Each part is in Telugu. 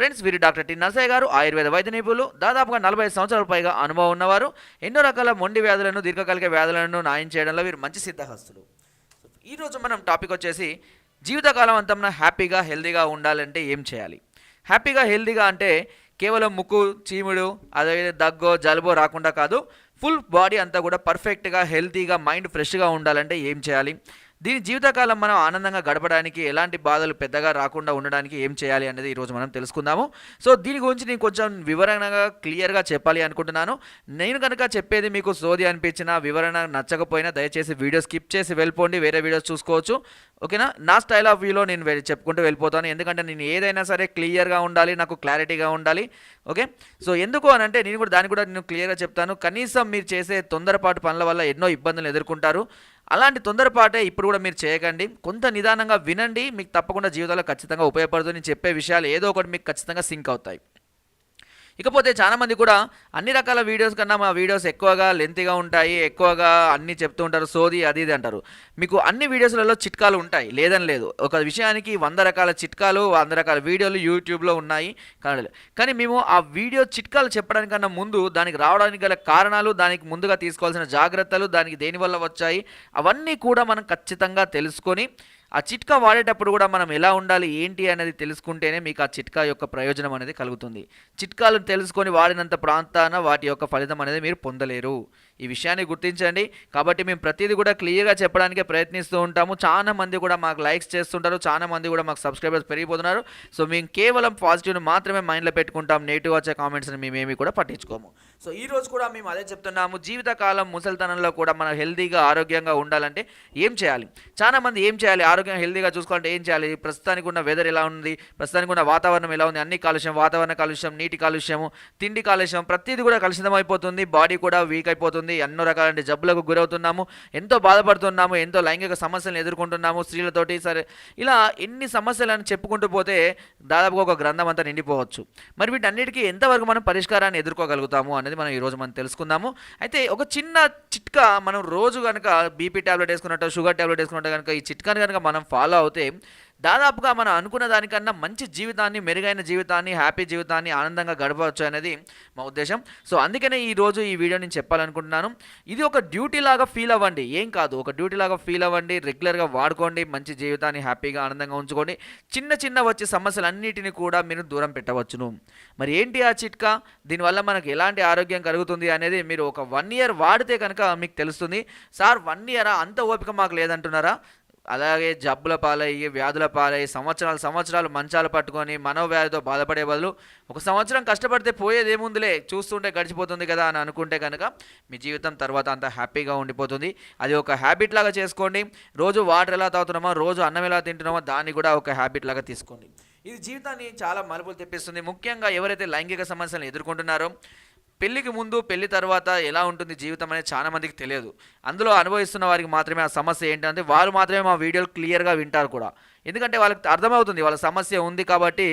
ఫ్రెండ్స్ వీరు డాక్టర్ టి నర్సయ్య గారు ఆయుర్వేద వైద్య నిపుణులు. దాదాపుగా నలభై సంవత్సరాల పైగా అనుభవం ఉన్నవారు. ఎన్నో రకాల మొండి వ్యాధులను దీర్ఘకాలిక వ్యాధులను న్యాయం చేయడంలో వీరు మంచి సిద్ధహస్తులు. ఈరోజు మనం టాపిక్ వచ్చేసి జీవితకాలం అంతా హ్యాపీగా హెల్దీగా ఉండాలంటే ఏం చేయాలి? హ్యాపీగా హెల్దీగా అంటే కేవలం ముక్కు చీముడు అదే దగ్గో జలుబో రాకుండా కాదు ఫుల్ బాడీ అంతా కూడా పర్ఫెక్ట్గా హెల్తీగా మైండ్ ఫ్రెష్గా ఉండాలంటే ఏం చేయాలి? దీని జీవితకాలం మనం ఆనందంగా గడపడానికి ఎలాంటి బాధలు పెద్దగా రాకుండా ఉండడానికి ఏం చేయాలి అనేది ఈరోజు మనం తెలుసుకుందాము. సో దీని గురించి నేను కొంచెం వివరణగా క్లియర్గా చెప్పాలి అనుకుంటున్నాను. నేను కనుక చెప్పేది మీకు సోది అనిపించిన వివరణ నచ్చకపోయినా దయచేసి వీడియో స్కిప్ చేసి వెళ్ళిపోండి. వేరే వీడియోస్ చూసుకోవచ్చు. ఓకేనా? నా స్టైల్ ఆఫ్ వ్యూలో నేను చెప్పుకుంటూ వెళ్ళిపోతాను. ఎందుకంటే నేను ఏదైనా సరే క్లియర్గా ఉండాలి నాకు క్లారిటీగా ఉండాలి. ఓకే? సో ఎందుకు అని అంటే నేను కూడా దాన్ని కూడా నేను క్లియర్గా చెప్తాను. కనీసం మీరు చేసే తొందరపాటు పనుల వల్ల ఎన్నో ఇబ్బందులు ఎదుర్కొంటారు. అలాంటి తొందరపాటే ఇప్పుడు కూడా మీరు చేయకండి. కొంత నిదానంగా వినండి. మీకు తప్పకుండా జీవితంలో ఖచ్చితంగా ఉపయోగపడుతుంది. నేను చెప్పే విషయాలు ఏదో ఒకటి మీకు ఖచ్చితంగా సింక్ అవుతాయి. ఇకపోతే చాలామంది కూడా అన్ని రకాల వీడియోస్ కన్నా మా వీడియోస్ ఎక్కువగా లెంతీగా ఉంటాయి ఎక్కువగా అన్నీ చెప్తూ ఉంటారు సోది అది ఇది అంటారు. మీకు అన్ని వీడియోస్లలో చిట్కాలు ఉంటాయి లేదని లేదు. ఒక విషయానికి వంద రకాల చిట్కాలు వంద రకాల వీడియోలు యూట్యూబ్లో ఉన్నాయి కానీ కానీ మేము ఆ వీడియో చిట్కాలు చెప్పడానికన్నా ముందు దానికి రావడానికి గల కారణాలు దానికి ముందుగా తీసుకోవాల్సిన జాగ్రత్తలు దానికి దేనివల్ల వచ్చాయి అవన్నీ కూడా మనం ఖచ్చితంగా తెలుసుకొని ఆ చిట్కా వాడేటప్పుడు కూడా మనం ఎలా ఉండాలి ఏంటి అనేది తెలుసుకుంటేనే మీకు ఆ చిట్కా యొక్క ప్రయోజనం అనేది కలుగుతుంది. చిట్కాలు తెలుసుకొని వాడినంత ప్రాంతాన వాటి యొక్క ఫలితం అనేది మీరు పొందలేరు. ఈ విషయాన్ని గుర్తించండి. కాబట్టి మేము ప్రతిదీ కూడా క్లియర్గా చెప్పడానికే ప్రయత్నిస్తూ ఉంటాము. చాలా మంది కూడా మాకు లైక్స్ చేస్తుంటారు. చాలా మంది కూడా మాకు సబ్స్క్రైబర్స్ పెరిగిపోతున్నారు. సో మేము కేవలం పాజిటివ్ని మాత్రమే మైండ్లో పెట్టుకుంటాం. నెగిటివ్ వచ్చే కామెంట్స్ని మేమేమి కూడా పట్టించుకోము. సో ఈ రోజు కూడా మేము అదే చెప్తున్నాము జీవితకాలం ముసలితనంలో కూడా మనం హెల్తీగా ఆరోగ్యంగా ఉండాలంటే ఏం చేయాలి? చాలా మంది ఏం చేయాలి? ఆరోగ్యం హెల్దీగా చూసుకోవాలంటే ఏం చేయాలి? ప్రస్తుతానికి ఉన్న వెదర్ ఎలా ఉంది? ప్రస్తుతానికి ఉన్న వాతావరణం ఎలా ఉంది? అన్ని కాలుష్యం వాతావరణ కాలుష్యం నీటి కాలుష్యము తిండి కాలుష్యం ప్రతిదీ కూడా కలుషితం అయిపోతుంది. బాడీ కూడా వీక్ అయిపోతుంది. ఎన్నో రకాల జబ్బులకు గురవుతున్నాము. ఎంతో బాధపడుతున్నాము. ఎంతో లైంగిక సమస్యలను ఎదుర్కొంటున్నాము స్త్రీలతోటి. సరే ఇలా ఎన్ని సమస్యలను చెప్పుకుంటూ పోతే దాదాపుగా ఒక గ్రంథం అంతా నిండిపోవచ్చు. మరి వీటన్నిటికీ ఎంతవరకు మనం పరిష్కారాన్ని ఎదుర్కోగలుగుతాము అనేది మనం ఈరోజు మనం తెలుసుకుందాము. అయితే ఒక చిన్న చిట్కా మనం రోజు కనుక బీపీ ట్యాబ్లెట్ వేసుకున్నట్టు షుగర్ ట్యాబ్లెట్ వేసుకున్నట్టు కనుక ఈ చిట్కాని కనుక మనం ఫాలో అవుతే దాదాపుగా మనం అనుకున్న దానికన్నా మంచి జీవితాన్ని మెరుగైన జీవితాన్ని హ్యాపీ జీవితాన్ని ఆనందంగా గడపవచ్చు అనేది మా ఉద్దేశం. సో అందుకనే ఈ రోజు ఈ వీడియో నేను చెప్పాలనుకుంటున్నాను. ఇది ఒక డ్యూటీ లాగా ఫీల్ అవ్వండి. ఏం కాదు ఒక డ్యూటీ లాగా ఫీల్ అవ్వండి. రెగ్యులర్గా వాడుకోండి మంచి జీవితాన్ని హ్యాపీగా ఆనందంగా ఉంచుకోండి. చిన్న చిన్న వచ్చే సమస్యలన్నిటిని కూడా మీరు దూరం పెట్టవచ్చును. మరి ఏంటి ఆ చిట్కా? దీనివల్ల మనకు ఎలాంటి ఆరోగ్యం కలుగుతుంది అనేది మీరు ఒక వన్ ఇయర్ వాడితే కనుక మీకు తెలుస్తుంది. సార్ వన్ ఇయరా? అంత ఓపిక మాకు లేదంటున్నారా? అలాగే జబ్బుల పాలయ్యి వ్యాధుల పాలయ్యి సంవత్సరాలు సంవత్సరాలు మంచాలు పట్టుకొని మనోవ్యాధితో బాధపడే బదులు ఒక సంవత్సరం కష్టపడితే పోయేది ఏముందిలే? చూస్తుంటే గడిచిపోతుంది కదా అని అనుకుంటే కనుక మీ జీవితం తర్వాత అంత హ్యాపీగా ఉండిపోతుంది. అది ఒక హ్యాబిట్ లాగా చేసుకోండి. రోజు వాటర్ ఎలా తాగుతున్నామో రోజు అన్నం ఎలా తింటున్నామో దాన్ని కూడా ఒక హ్యాబిట్ లాగా తీసుకోండి. ఇది జీవితాన్ని చాలా మలుపులు తెప్పిస్తుంది. ముఖ్యంగా ఎవరైతే లైంగిక సమస్యలను ఎదుర్కొంటున్నారో పెళ్ళికి ముందు పెళ్ళి తర్వాత ఎలా ఉంటుంది జీవితం అనేది చాలా మందికి తెలియదు. అందులో అనుభవిస్తున్న వారికి మాత్రమే ఆ సమస్య ఏంటంటే వారు మాత్రమే మా వీడియోలు క్లియర్గా వింటారు కూడా. ఎందుకంటే వాళ్ళకి అర్థమవుతుంది వాళ్ళ సమస్య ఉంది కాబట్టి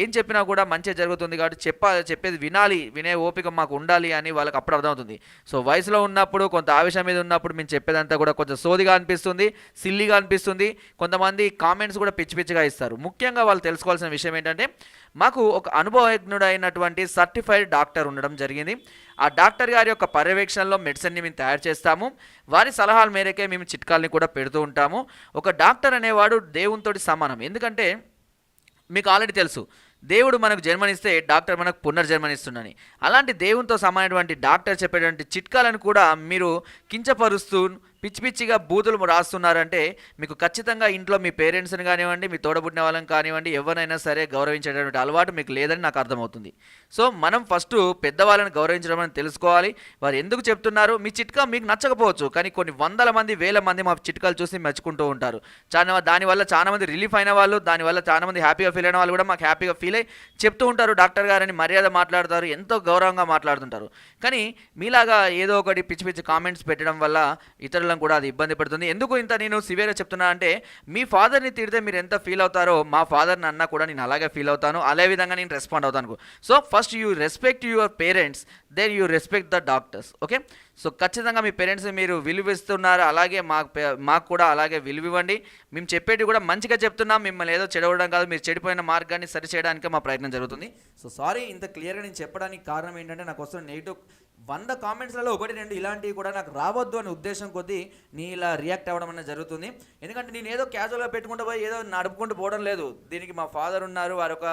ఏం చెప్పినా కూడా మంచిగా జరుగుతుంది కాబట్టి చెప్ప చెప్పేది వినాలి వినే ఓపిక మాకు ఉండాలి అని వాళ్ళకి అప్పుడు అర్థమవుతుంది. సో వయసులో ఉన్నప్పుడు కొంత ఆవేశం మీద ఉన్నప్పుడు మేము చెప్పేదంతా కూడా కొంచెం సోదిగా అనిపిస్తుంది సిల్లీగా అనిపిస్తుంది. కొంతమంది కామెంట్స్ కూడా పిచ్చి పిచ్చిగా ఇస్తారు. ముఖ్యంగా వాళ్ళు తెలుసుకోవాల్సిన విషయం ఏంటంటే మాకు ఒక అనుభవజ్ఞుడైనటువంటి సర్టిఫైడ్ డాక్టర్ ఉండడం జరిగింది. ఆ డాక్టర్ గారి యొక్క పర్యవేక్షణలో మెడిసిన్ని మేము తయారు చేస్తాము. వారి సలహాల మేరకే మేము చిట్కాలని కూడా పెడుతూ ఉంటాము. ఒక డాక్టర్ అనేవాడు దేవునితోటి సమానం. ఎందుకంటే మీకు ఆల్రెడీ తెలుసు దేవుడు మనకు జన్మనిస్తే డాక్టర్ మనకు పునర్జన్మనిస్తుందని అలాంటి దేవునితో సమానమైనటువంటి డాక్టర్ చెప్పేటువంటి చిట్కాలను కూడా మీరు కించపరుస్తూ పిచ్చి పిచ్చిగా బూతులు రాస్తున్నారంటే మీకు ఖచ్చితంగా ఇంట్లో మీ పేరెంట్స్ని కానివ్వండి మీ తోడబుట్టిన వాళ్ళని కానివ్వండి ఎవరైనా సరే గౌరవించేటటువంటి అలవాటు మీకు లేదని నాకు అర్థమవుతుంది. సో మనం ఫస్ట్ పెద్దవాళ్ళని గౌరవించడం అని తెలుసుకోవాలి. వారు ఎందుకు చెప్తున్నారు? మీ చిట్కా మీకు నచ్చకపోవచ్చు కానీ కొన్ని వందల మంది వేల మంది మా చిట్కాలు చూసి మెచ్చుకుంటూ ఉంటారు. చాలా దానివల్ల చాలా మంది రిలీఫ్ అయిన వాళ్ళు దానివల్ల చాలా మంది హ్యాపీగా ఫీల్ అయిన వాళ్ళు కూడా మాకు హ్యాపీగా ఫీల్ అయ్యి చెప్తూ ఉంటారు. డాక్టర్ గారని మర్యాద మాట్లాడతారు ఎంతో గౌరవంగా మాట్లాడుతుంటారు. కానీ మీలాగా ఏదో ఒకటి పిచ్చి పిచ్చి కామెంట్స్ పెట్టడం వల్ల ఇతరుల ఇతరులను కూడా అది ఇబ్బంది పెడుతుంది. ఎందుకు ఇంత నేను సివియర్గా చెప్తున్నా అంటే మీ ఫాదర్ని తిడితే మీరు ఎంత ఫీల్ అవుతారో మా ఫాదర్ని అన్నా కూడా నేను అలాగే ఫీల్ అవుతాను. అదే విధంగా నేను రెస్పాండ్ అవుతాను so first you respect your parents then you respect the doctors okay so ఖచ్చితంగా మీ పేరెంట్స్ మీరు విలువిస్తున్నారు. అలాగే మాకు పే- మాకు కూడా అలాగే విలువ ఇవ్వండి మేము చెప్పేటి కూడా మంచిగా చెప్తున్నాం. మిమ్మల్ని ఏదో చెడవడం కాదు. మీరు చెడిపోయిన మార్గాన్ని సరిచేయడానికి మా ప్రయత్నం జరుగుతుంది. సో సారీ ఇంత క్లియర్గా నేను చెప్పడానికి కారణం ఏంటంటే నాకు వస్తున్న నెగిటివ్ వంద కామెంట్స్లలో ఒకటి రెండు ఇలాంటివి కూడా నాకు రావద్దు అనే ఉద్దేశం కొద్దీ నీ ఇలా రియాక్ట్ అవ్వడం అనేది జరుగుతుంది. ఎందుకంటే నేను ఏదో క్యాజువల్గా పెట్టుకుంటూ పోయి ఏదో నడుపుకుంటూ పోవడం లేదు. దీనికి మా ఫాదర్ ఉన్నారు. వారు ఒక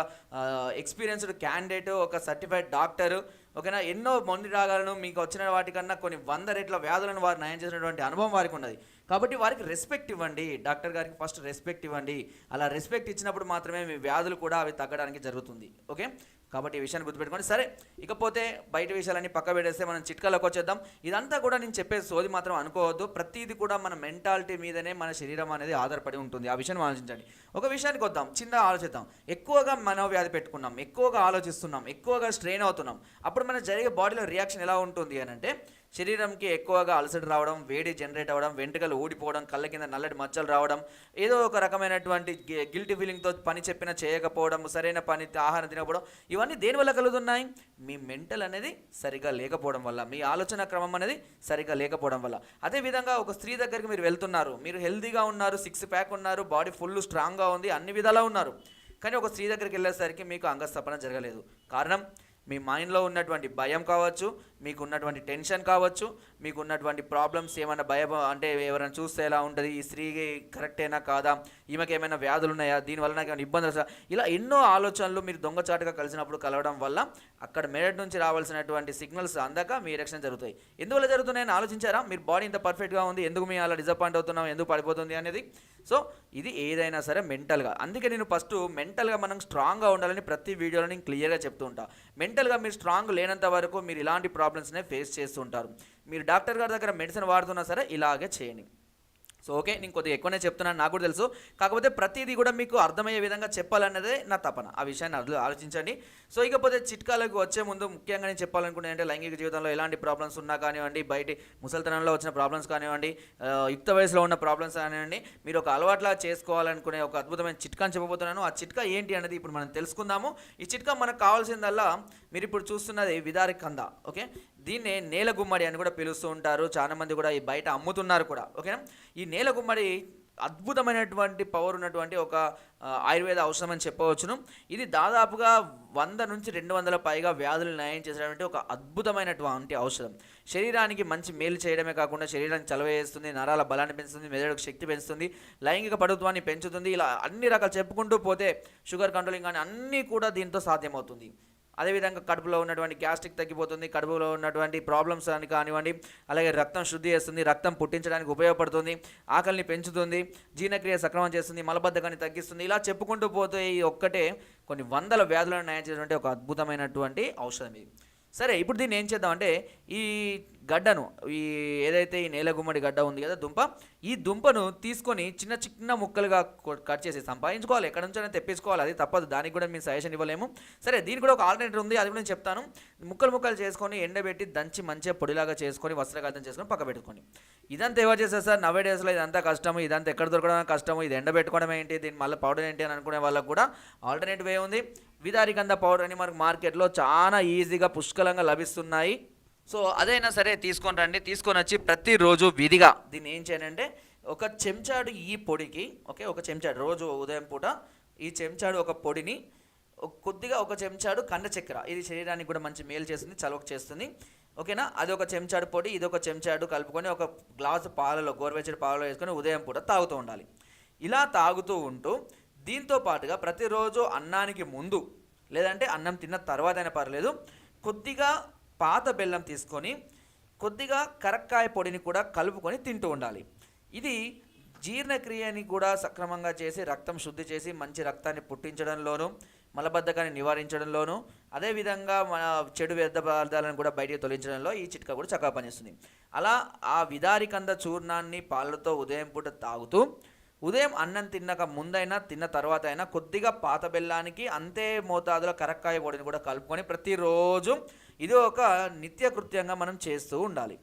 ఎక్స్పీరియన్స్డ్ క్యాండిడేట్ ఒక సర్టిఫైడ్ డాక్టర్. ఓకేనా? ఎన్నో మంది రాగాలను మీకు వచ్చిన వాటికన్నా కొన్ని వంద రెట్ల వ్యాధులను వారు నయం చేసినటువంటి అనుభవం వారికి ఉన్నది. కాబట్టి వారికి రెస్పెక్ట్ ఇవ్వండి. డాక్టర్ గారికి ఫస్ట్ రెస్పెక్ట్ ఇవ్వండి. అలా రెస్పెక్ట్ ఇచ్చినప్పుడు మాత్రమే మీ వ్యాధులు కూడా అవి తగ్గడానికి జరుగుతుంది. ఓకే? కాబట్టి ఈ విషయాన్ని గుర్తుపెట్టుకోండి. సరే ఇకపోతే బయట విషయాలన్నీ పక్క పెడేస్తే మనం చిట్కాలకు వచ్చేద్దాం. ఇదంతా కూడా నేను చెప్పే సోది మాత్రం అనుకోవద్దు. ప్రతిదీ కూడా మన మెంటాలిటీ మీదనే మన శరీరం అనేది ఆధారపడి ఉంటుంది. ఆ విషయాన్ని ఆలోచించండి. ఒక విషయానికి వద్దాం. చిన్న ఆలోచిద్దాం. ఎక్కువగా మనోవ్యాధి పెట్టుకున్నాం. ఎక్కువగా ఆలోచిస్తున్నాం. ఎక్కువగా స్ట్రెయిన్ అవుతున్నాం. అప్పుడు మన జరిగే బాడీలో రియాక్షన్ ఎలా ఉంటుంది అని అంటే శరీరంకి ఎక్కువగా అలసట రావడం వేడి జనరేట్ అవ్వడం వెంట్రుకలు ఊడిపోవడం కళ్ళ కింద నల్లటి మచ్చలు రావడం ఏదో ఒక రకమైనటువంటి గిల్టీ ఫీలింగ్తో పని చెప్పినా చేయకపోవడం సరైన పని ఆహారం తినకపోవడం ఇవన్నీ దేనివల్ల కలుగుతున్నాయి? మీ మెంటల్ అనేది సరిగా లేకపోవడం వల్ల మీ ఆలోచన క్రమం అనేది సరిగా లేకపోవడం వల్ల. అదేవిధంగా ఒక స్త్రీ దగ్గరికి మీరు వెళ్తున్నారు మీరు హెల్తీగా ఉన్నారు సిక్స్ ప్యాక్ ఉన్నారు బాడీ ఫుల్ స్ట్రాంగ్గా ఉంది అన్ని విధాలా ఉన్నారు. కానీ ఒక స్త్రీ దగ్గరికి వెళ్ళేసరికి మీకు అంగస్థపన జరగలేదు. కారణం? మీ మైండ్లో ఉన్నటువంటి భయం కావచ్చు మీకు ఉన్నటువంటి టెన్షన్ కావచ్చు మీకు ఉన్నటువంటి ప్రాబ్లమ్స్ ఏమైనా భయం అంటే ఎవరైనా చూస్తే ఎలా ఉంటుంది? ఈ స్త్రీకి కరెక్టేనా కాదా? ఈమెకి ఏమైనా వ్యాధులు ఉన్నాయా? దీనివల్ల నాకు ఏమైనా ఇబ్బందులు వస్తాయా? ఇలా ఎన్నో ఆలోచనలు మీరు దొంగచాటుగా కలిసినప్పుడు కలవడం వల్ల అక్కడ మెరట్ నుంచి రావాల్సినటువంటి సిగ్నల్స్ అందాక మీ ఎరక్షన్ జరుగుతాయి. ఎందువల్ల జరుగుతున్నాయని ఆలోచించారా? మీరు బాడీ ఇంత పర్ఫెక్ట్గా ఉంది ఎందుకు మీ అలా డిసప్పాయింట్ అవుతున్నాం ఎందుకు పడిపోతుంది అనేది? సో ఇది ఏదైనా సరే మెంటల్గా అందుకే నేను ఫస్ట్ మెంటల్గా మనం స్ట్రాంగ్గా ఉండాలని ప్రతి వీడియోలో నేను క్లియర్గా చెప్తూ ఉంటాను మెంటల్గా మీరు స్ట్రాంగ్ లేనంత వరకు మీరు ఇలాంటి ప్రాబ్లమ్స్నే ఫేస్ చేస్తుంటారు మీరు డాక్టర్ గారి దగ్గర మెడిసిన్ వాడుతున్నా సరే ఇలాగే చేయండి. సో ఓకే నేను కొద్దిగా ఎక్కువనే చెప్తున్నాను నాకు కూడా తెలుసు. కాకపోతే ప్రతిదీ కూడా మీకు అర్థమయ్యే విధంగా చెప్పాలన్నదే నా తపన. ఆ విషయాన్ని ఆలోచించండి. సో ఇకపోతే చిట్కాలకు వచ్చే ముందు ముఖ్యంగా నేను చెప్పాలనుకునే అంటే లైంగిక జీవితంలో ఎలాంటి ప్రాబ్లమ్స్ ఉన్నా కానివ్వండి బయట ముసలితనంలో వచ్చిన ప్రాబ్లమ్స్ కానివ్వండి యుక్త వయసులో ఉన్న ప్రాబ్లమ్స్ కానివ్వండి మీరు ఒక అలవాట్లా చేసుకోవాలనుకునే ఒక అద్భుతమైన చిట్కాని చెప్పబోతున్నాను. ఆ చిట్కా ఏంటి అనేది ఇప్పుడు మనం తెలుసుకుందాము. ఈ చిట్కా మనకు కావాల్సిందల్లా మీరు ఇప్పుడు చూస్తున్నది విదారి కంద ఓకే? దీన్నే నేల గుమ్మడి అని కూడా పిలుస్తూ ఉంటారు. చాలామంది కూడా ఈ బయట అమ్ముతున్నారు కూడా. ఓకేనా? ఈ నేల గుమ్మడి అద్భుతమైనటువంటి పవర్ ఉన్నటువంటి ఒక ఆయుర్వేద ఔషధం అని చెప్పవచ్చును. ఇది దాదాపుగా వంద నుంచి రెండు వందల పైగా వ్యాధులు నయం చేసేటువంటి ఒక అద్భుతమైనటువంటి ఔషధం. శరీరానికి మంచి మేలు చేయడమే కాకుండా శరీరాన్ని చలవ చేస్తుంది నరాల బలాన్ని పెంచుతుంది మెదడుకు శక్తి పెంచుతుంది లైంగిక పడుత్వాన్ని పెంచుతుంది. ఇలా అన్ని రకాలు చెప్పుకుంటూ పోతే షుగర్ కంట్రోలింగ్ కానీ అన్నీ కూడా దీంతో సాధ్యమవుతుంది. అదేవిధంగా కడుపులో ఉన్నటువంటి గ్యాస్ట్రిక్ తగ్గిపోతుంది కడుపులో ఉన్నటువంటి ప్రాబ్లమ్స్ అని కానివ్వండి అలాగే రక్తం శుద్ధి చేస్తుంది రక్తం పుట్టించడానికి ఉపయోగపడుతుంది ఆకలిని పెంచుతుంది జీర్ణక్రియ సక్రమం చేస్తుంది మలబద్ధకాన్ని తగ్గిస్తుంది ఇలా చెప్పుకుంటూ పోతే ఈ ఒక్కటే కొన్ని వందల వ్యాధులను నయం చేసినటువంటి ఒక అద్భుతమైనటువంటి ఔషధం ఇది. సరే ఇప్పుడు దీన్ని ఏం చేద్దామంటే ఈ గడ్డను ఈ ఏదైతే ఈ నేల గుమ్మడి గడ్డ ఉంది కదా దుంప ఈ దుంపను తీసుకొని చిన్న చిన్న ముక్కలుగా కట్ చేసి సంపాదించుకోవాలి. ఎక్కడ నుంచైనా తెప్పించుకోవాలి. అది తప్పదు. దానికి కూడా మేము సజెషన్ ఇవ్వలేము. సరే దీనికి కూడా ఒక ఆల్టర్నేటివ్ ఉంది. అది కూడా నేను చెప్తాను. ముక్కలు ముక్కలు చేసుకొని ఎండబెట్టి దంచి మంచిగా పొడిలాగా చేసుకొని వస్త్రగాధం చేసుకొని పక్క పెట్టుకొని ఇదంతా ఎవరు చేస్తారు సార్? నవ్వే డేస్లో ఇదంతా కష్టము. ఇదంతా ఎక్కడ దొరకడం కష్టము? ఇది ఎండబెట్టుకోవడం ఏంటి? దీని మళ్ళీ పౌడర్ ఏంటి అని అనుకునే వాళ్ళకు కూడా ఆల్టర్నేటివ్ ఏ ఉంది. విదారికంద పౌడర్ అని మనకు మార్కెట్లో చాలా ఈజీగా పుష్కలంగా లభిస్తున్నాయి. సో అదైనా సరే తీసుకొని రండి. తీసుకొని వచ్చి ప్రతిరోజు విధిగా దీన్ని ఏం చేయాలంటే ఒక చెంచాడు ఈ పొడికి ఓకే ఒక చెంచాడు రోజు ఉదయం పూట ఈ చెంచాడు ఒక పొడిని ఒక- కొద్దిగా ఒక చెంచాడు కండ చక్కెర. ఇది శరీరానికి కూడా మంచి మేలు చేస్తుంది చలవకు చేస్తుంది. ఓకేనా? అది ఒక చెంచాడు పొడి ఇది ఒక చెంచాడు కలుపుకొని ఒక గ్లాసు పాలలో గోరువెచ్చడి పాలలో వేసుకొని ఉదయం పూట తాగుతూ ఉండాలి. ఇలా తాగుతూ ఉంటూ దీంతో పాటుగా ప్రతిరోజు అన్నానికి ముందు లేదంటే అన్నం తిన్న తర్వాత అయినా పర్లేదు కొద్దిగా పాత బెల్లం తీసుకొని కొద్దిగా కరక్కాయ పొడిని కూడా కలుపుకొని తింటూ ఉండాలి. ఇది జీర్ణక్రియని కూడా సక్రమంగా చేసి రక్తం శుద్ధి చేసి మంచి రక్తాన్ని పుట్టించడంలోనూ మలబద్ధకాన్ని నివారించడంలోనూ అదేవిధంగా మన చెడు వ్యర్థ పదార్థాలను కూడా బయటికి తొలగించడంలో ఈ చిట్కా కూడా చక్కగా పనిస్తుంది అలా ఆ విదారికంద చూర్ణాన్ని పాలతో ఉదయం పూట తాగుతూ ఉదయం అన్నం తిన్నక ముందైనా తిన్న తర్వాత అయినా కొద్దిగా పాత బెల్లానికి అంతే మోతాదులో కరక్కాయ పొడిని కూడా కలుపుకొని ప్రతిరోజు ఇది ఒక నిత్య కృత్యంగా మనం చేస్తూ ఉండాలి.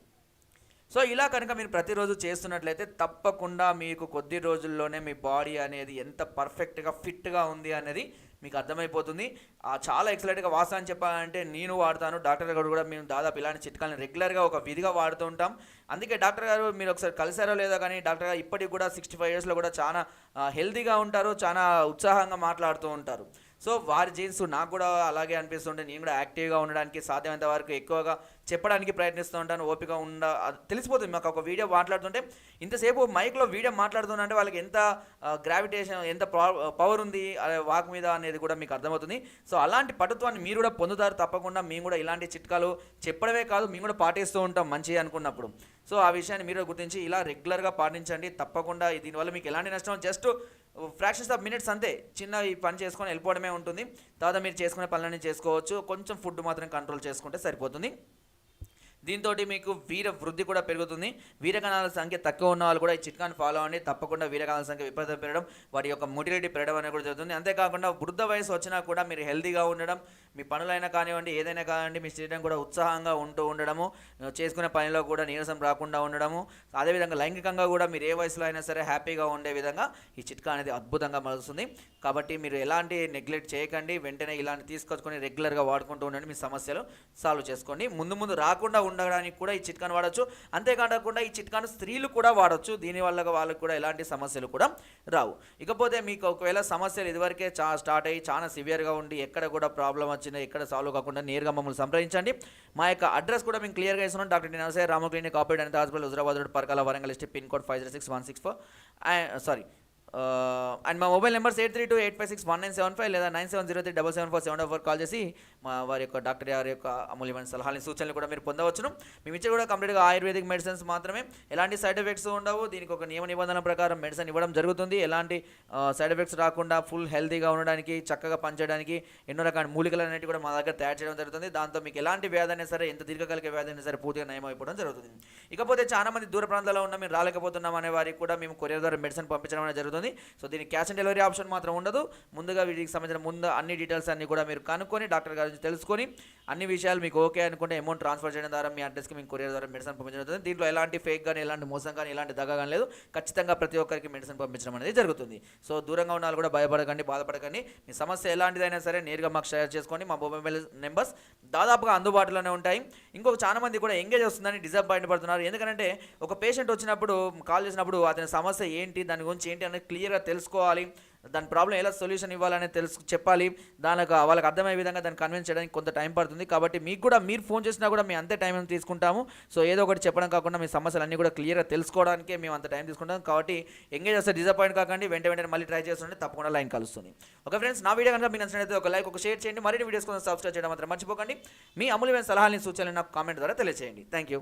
సో ఇలా కనుక మీరు ప్రతిరోజు చేస్తున్నట్లయితే తప్పకుండా మీకు కొద్ది రోజుల్లోనే మీ బాడీ అనేది ఎంత పర్ఫెక్ట్గా ఫిట్గా ఉంది అనేది మీకు అర్థమైపోతుంది. ఆ చాలా ఎక్సలెంట్గా వాస్తవాన్ని చెప్పాలంటే నేను వాడతాను. డాక్టర్ గారు కూడా మేము దాదాపు ఇలాంటి చిట్కాలను రెగ్యులర్గా ఒక విధిగా వాడుతూ ఉంటాం. అందుకే డాక్టర్ గారు మీరు ఒకసారి కలిసారో లేదో కానీ డాక్టర్ గారు ఇప్పటికి కూడా సిక్స్టీ ఫైవ్ ఇయర్స్లో కూడా చాలా హెల్తీగా ఉంటారు. చాలా ఉత్సాహంగా మాట్లాడుతూ ఉంటారు. సో వారి జీన్స్ నాకు కూడా అలాగే అనిపిస్తుంటే నేను కూడా యాక్టివ్గా ఉండడానికి సాధ్యమైనంత వరకు ఎక్కువగా చెప్పడానికి ప్రయత్నిస్తూ ఉంటాను ఓపిక ఉండ తెలిసిపోతుంది. మాకు ఒక వీడియో మాట్లాడుతుంటే ఇంతసేపు మైక్లో వీడియో మాట్లాడుతుందంటే వాళ్ళకి ఎంత గ్రావిటేషన్ ఎంత పవర్ ఉంది వాక్ మీద అనేది కూడా మీకు అర్థమవుతుంది. సో అలాంటి పటుత్వాన్ని మీరు కూడా పొందుతారు తప్పకుండా. మేము కూడా ఇలాంటి చిట్కాలు చెప్పడమే కాదు మేము కూడా పాటిస్తూ ఉంటాం మంచిగా అనుకున్నప్పుడు. సో ఆ విషయాన్ని మీరు గుర్తించి ఇలా రెగ్యులర్గా పాటించండి. తప్పకుండా దీనివల్ల మీకు ఎలాంటి నష్టం? జస్ట్ ఫ్రాక్షన్స్ ఆఫ్ మినిట్స్ అంతే. చిన్న ఈ పని చేసుకొని వెళ్ళిపోవడమే ఉంటుంది. తర్వాత మీరు చేసుకునే పనులన్నీ చేసుకోవచ్చు. కొంచెం ఫుడ్ మాత్రం కంట్రోల్ చేసుకుంటే సరిపోతుంది. దీంతో మీకు వీర వృద్ధి కూడా పెరుగుతుంది. వీరగణాల సంఖ్య తక్కువ ఉన్న వాళ్ళు కూడా ఈ చిట్కాను ఫాలో అవ్వండి. తప్పకుండా వీరగణాల సంఖ్య విపరీతం పెరగడం వారి యొక్క మొటిలిటీ పెరగడం అనేది కూడా జరుగుతుంది. అంతేకాకుండా వృద్ధ వయసు వచ్చినా కూడా మీరు హెల్తీగా ఉండడం మీ పనులైనా కానివ్వండి ఏదైనా కానివ్వండి మీ శరీరం కూడా ఉత్సాహంగా ఉంటూ ఉండడము చేసుకునే పనిలో కూడా నీరసం రాకుండా ఉండడము అదేవిధంగా లైంగికంగా కూడా మీరు ఏ వయసులో అయినా సరే హ్యాపీగా ఉండే విధంగా ఈ చిట్కా అనేది అద్భుతంగా మలుస్తుంది. కాబట్టి మీరు ఎలాంటి నెగ్లెక్ట్ చేయకండి. వెంటనే ఇలాంటి తీసుకొచ్చుకొని రెగ్యులర్గా వాడుకుంటూ ఉండండి. మీ సమస్యలు సాల్వ్ చేసుకోండి. ముందు ముందు రాకుండా ఉండ ఉండడానికి కూడా ఈ చిట్కాను వాడచ్చు. అంతేకాకుండా ఈ చిట్కాను స్త్రీలు కూడా వాడచ్చు. దీనివల్ల వాళ్ళకి కూడా ఎలాంటి సమస్యలు కూడా రావు. ఇకపోతే మీకు ఒకవేళ సమస్యలు ఇదివరకే చా స్టార్ట్ అయ్యి చాలా సివియర్గా ఉండి ఎక్కడ కూడా ప్రాబ్లం వచ్చినా ఎక్కడ సాల్వ్ కాకుండా నేరుగా మమ్మల్ని సంప్రదించండి. మా యొక్క అడ్రస్ కూడా మేము క్లియర్గా ఇస్తున్నాం. Doctor Narasaiah Rama clinic operate అనేది hospital Huzurabad road Parkal Warangal state pin code five zero six one six four. Sorry and మా mobile numbers eight three two eight five six one nine seven five లేదా nine seven zero three double seven four seven four call చేసి మా వారి యొక్క డాక్టర్ గారి యొక్క అమూల్యమైన సలహాలని సూచనలు కూడా మీరు పొందవచ్చును. మేము ఇచ్చే కూడా కంప్లీట్గా ఆయుర్వేదిక్ మెడిసిన్స్ మాత్రమే. ఎలాంటి సైడ్ ఎఫెక్ట్స్ ఉండవు. దీనికి ఒక నియమ నిబంధన ప్రకారం మెడిసిన్ ఇవ్వడం జరుగుతుంది. ఎలాంటి సైడ్ ఎఫెక్ట్స్ రాకుండా ఫుల్ హెల్తీగా ఉండడానికి చక్కగా పనిచేయడానికి ఎన్నో రకాల మూలికలు అనేవి కూడా మా దగ్గర తయారు చేయడం జరుగుతుంది. దాంతో మీకు ఎలాంటి వ్యాధి అయినా సరే ఎంత దీర్ఘకాలిక వ్యాధి అయినా సరే పూర్తిగా నయం అయిపోవడం జరుగుతుంది. ఇకపోతే చాలా మంది దూర ప్రాంతాల్లో ఉన్న మేము రాలేకపోతున్నాం అనే వారికి కూడా మేము కొరియర్ ద్వారా మెడిసిన్ పంపించడం అనేది జరుగుతుంది. సో దీనికి క్యాష్ ఆన్ డెలివరీ ఆప్షన్ మాత్రం ఉండదు. ముందుగా వీటికి సంబంధించిన ముందు అన్ని డీటెయిల్స్ అన్ని కూడా మీరు కనుక్కొని డాక్టర్ గారి నుంచి తెలుసుకొని అన్ని విషయాలు మీకు ఓకే అనుకుంటే అమౌంట్ ట్రాన్స్ఫర్ చేయడం ద్వారా మీ అడ్రస్కి మీకు కొరియర్ ద్వారా మెడిసిన్ పంపించడం జరుగుతుంది. దీంట్లో ఎలాంటి ఫేక్ కానీ ఎలాంటి మోసం కానీ ఎలాంటి దగ్గ కానీ లేదు. ఖచ్చితంగా ప్రతి ఒక్కరికి మెడిసిన్ పంపించడం అనేది జరుగుతుంది. సో దూరంగా ఉన్న వాళ్ళు కూడా భయపడకండి బాధపడకండి. మీ సమస్య ఎలాంటిదైనా సరే నేరుగా మాకు షేర్ చేసుకోండి మా మొబైల్ నెంబర్స్ దాదాపుగా అందుబాటులోనే ఉంటాయి. ఇంకొక చాలా మంది కూడా ఎంగేజ్ వస్తుందని డిసప్పాయింట్ పడుతున్నారు. ఎందుకంటే ఒక పేషెంట్ వచ్చినప్పుడు కాల్ చేసినప్పుడు అతని సమస్య ఏంటి దాని గురించి ఏంటి అనేది క్లియర్గా తెలుసుకోవాలి. దాని ప్రాబ్లం ఎలా సొల్యూషన్ ఇవ్వాలని తెలుసు చెప్పాలి. దానికి వాళ్ళకి అర్థమయ్యే విధంగా దాన్ని కన్విన్స్ చేయడానికి కొంత టైం పడుతుంది. కాబట్టి మీకు కూడా మీరు ఫోన్ చేసినా కూడా మేము అంతే టైం తీసుకుంటాము. సో ఏదో ఒకటి చెప్పడం కాకుండా మీ సమస్యలు అన్నీ కూడా క్లియర్గా తెలుసుకోవడానికే మేము అంత టైం తీసుకుంటాం కాబట్టి ఎంగేజ్ అసలు డిసప్పాయింట్ కాకండి. వెంట వెంటనే మళ్ళీ ట్రై చేస్తుంటే తప్పకుండా లైన్ కలుస్తుంది. ఓకే ఫ్రెండ్స్ నా వీడియో కనుక మీకు నచ్చినట్లయితే ఒక లైక్ ఒక షేర్ చేయండి. మరిన్ని వీడియోస్ కోసం సబ్స్క్రైబ్ చేయడం మాత్రం మర్చిపోకండి. మీ అమూల్యమైన సలహాలని సూచనలు నాకు కామెంట్ ద్వారా తెలియజేయండి థ్యాంక్ యూ